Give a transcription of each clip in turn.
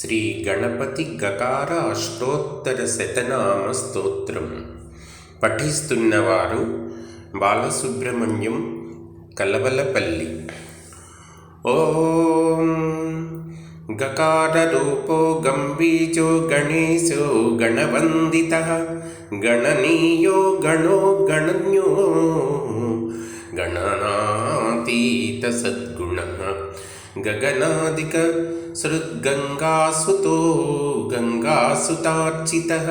శ్రీ గణపతి గకార అష్టోత్తర శతనామ స్తోత్రం. పఠిస్తున్నవారు బాలసుబ్రహ్మణ్యం కలవలపల్లి. ఓం गकाररूपो गम्बीजो गणेशो गणवन्दितः गणनीयो गणो गणन्यो गणनातीतसद्गुणः गगनादिकसृद्गङ्गासुतो गङ्गासुतार्चितः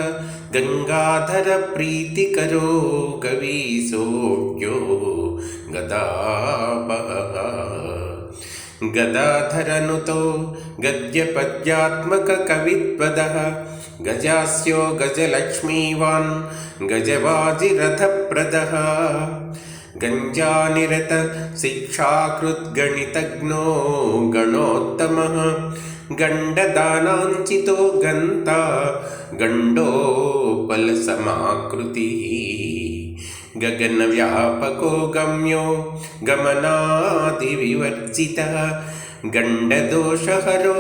गङ्गाधरप्रीतिकरो गवीसोऽ गदापः। गदाधरनुतो गद्यपद्यात्मककवित्वदः गजास्यो गजलक्ष्मीवान् गजवाजिरथप्रदः। गञ्जानिरत शिक्षाकृद्गणितज्ञो गणोत्तमः गण्डदानाञ्चितो गन्ता गण्डोपलसमाकृतिः गगनव्यापको गम्यो गमनादिविवर्जितः गण्डदोषहरो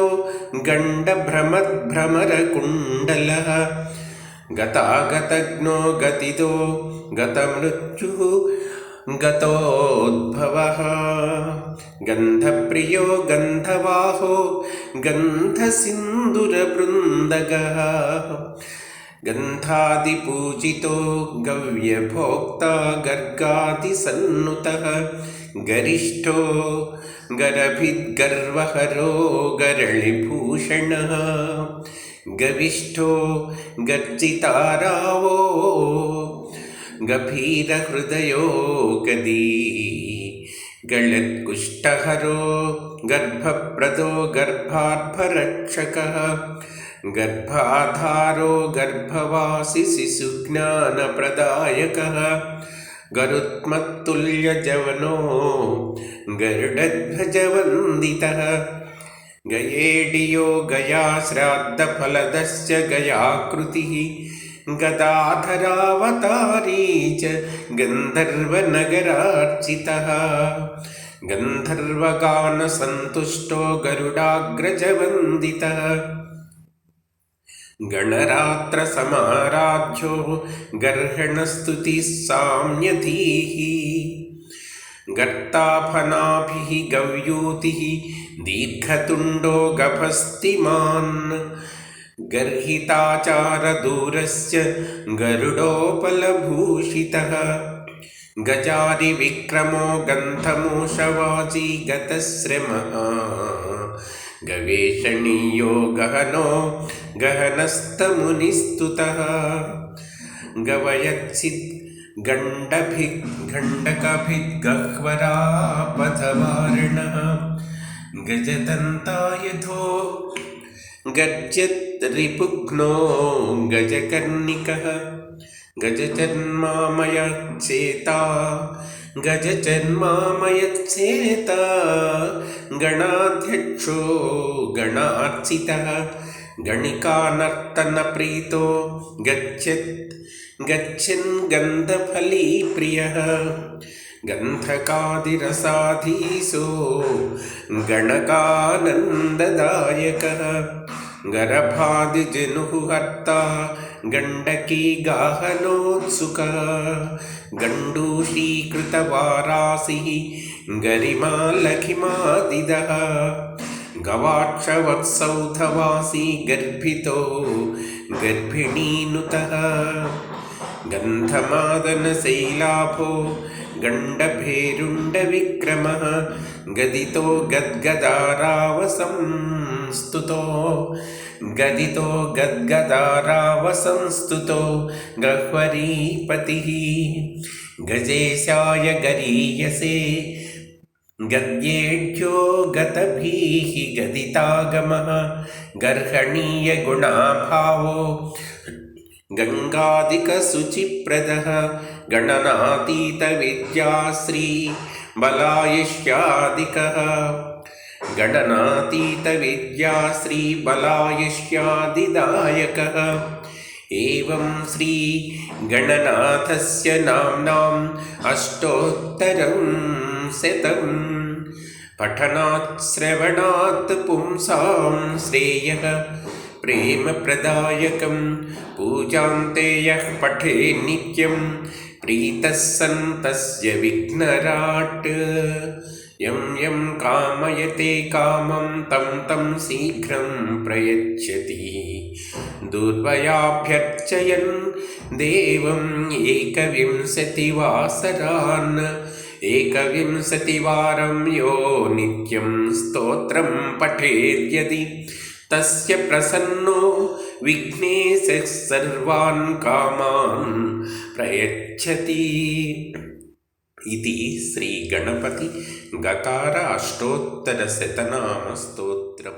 गण्डभ्रमद्भ्रमरकुण्डलः गतागतज्ञो गतिदो गतमृत्युः गतोद्भवः। गन्धप्रियो गन्धवाहो गन्धसिन्दुरबृन्दगः। गन्धादिपूजितो गव्यभोक्ता गर्गादिसन्नुतः। गरिष्ठो गरभिद्गर्वहरो गरळिभूषणः गविष्ठो गर्जितारावो गभीरहृदयो गदी गळत्कुष्ठहरो गर्भप्रदो गर्भार्भरक्षकः गर्भाधारो गर्भवासि शिशुज्ञानप्रदायकः गरुत्मत्तुल्यजवनो गरुडध्वजवन्दितः गयेडियो गया श्राद्धफलदस्य गयाकृतिः गदाधरावतारी च गन्धर्वनगरार्चितः। गन्धर्वगानसन्तुष्टो गरुडाग्रजवन्दितः। गणरात्रसमाराध्यो गर्हणस्तुतिः साम्यधीः। गर्ताफनाभिः गव्यूतिः दीर्घतुण्डो गभस्तिमान्। गर्हिताचारदूरस्य गरुडोपलभूषितः। गजादिविक्रमो गन्धमोषवाची गतश्रमः। गवेषणीयो गहनो गहनस्तमुनिस्तुतः गवयत्सिद् गण्डभिद्गण्डकभिद्गह्वरापथवारिणः गजदन्तायथो गज्यत्रिपुघ्नो गजकर्णिकः गजजन्मामयच्चेता गजजन्मामयच्चेता गणाध्यक्षो गणार्चितः। गणिकानर्तनप्रीतो गच्छत्। गच्छन् गन्धफलीप्रियः। गन्धकादिरसाधीसो गणकानन्ददायकः गर्भादिजनुः हर्ता गण्डकी गाहनोत्सुकः गण्डूषीकृतवारासिः गरिमालखिमादिदः गवाक्षवत्सौधवासी गर्भितो गर्भिणीनुतः गन्धमादनशैलाभो गण्डभेरुण्डविक्रमः गदितो गद्गदारावसंस्तुतो गदितो गद्गदारावसंस्तुतो गह्वरीपतिः गजेशाय गरीयसे गद्येढ्यो गतभिः गदितागमः गर्हणीयगुणाभावो गङ्गादिकशुचिप्रदः गणनातीतविद्याश्री बलायुष्यादिकः। गणनातीतविद्याश्री बलायुष्यादिदायकः। एवं श्रीगणनाथस्य नाम्नाम् अष्टोत्तरं शतम्। पठनात् श्रवणात् पुंसां श्रेयः प्रेमप्रदायकं पूजान्ते यः पठे नित्यं प्रीतः सन्तस्य विघ्नराट्। यं यं कामयते कामं तं तं शीघ्रं प्रयच्छति। दुर्वयाभ्यर्चयन् देवम् एकविंशतिवासरान्। एकविंशतिवारं यो नित्यं स्तोत्रं पठेद्यदि తస్య ప్రసన్నో విఘ్నేశ సర్వాన్ కామాన్ ప్రయచ్చతి ఇది శ్రీ గణపతి గకార శతనామ స్తోత్రం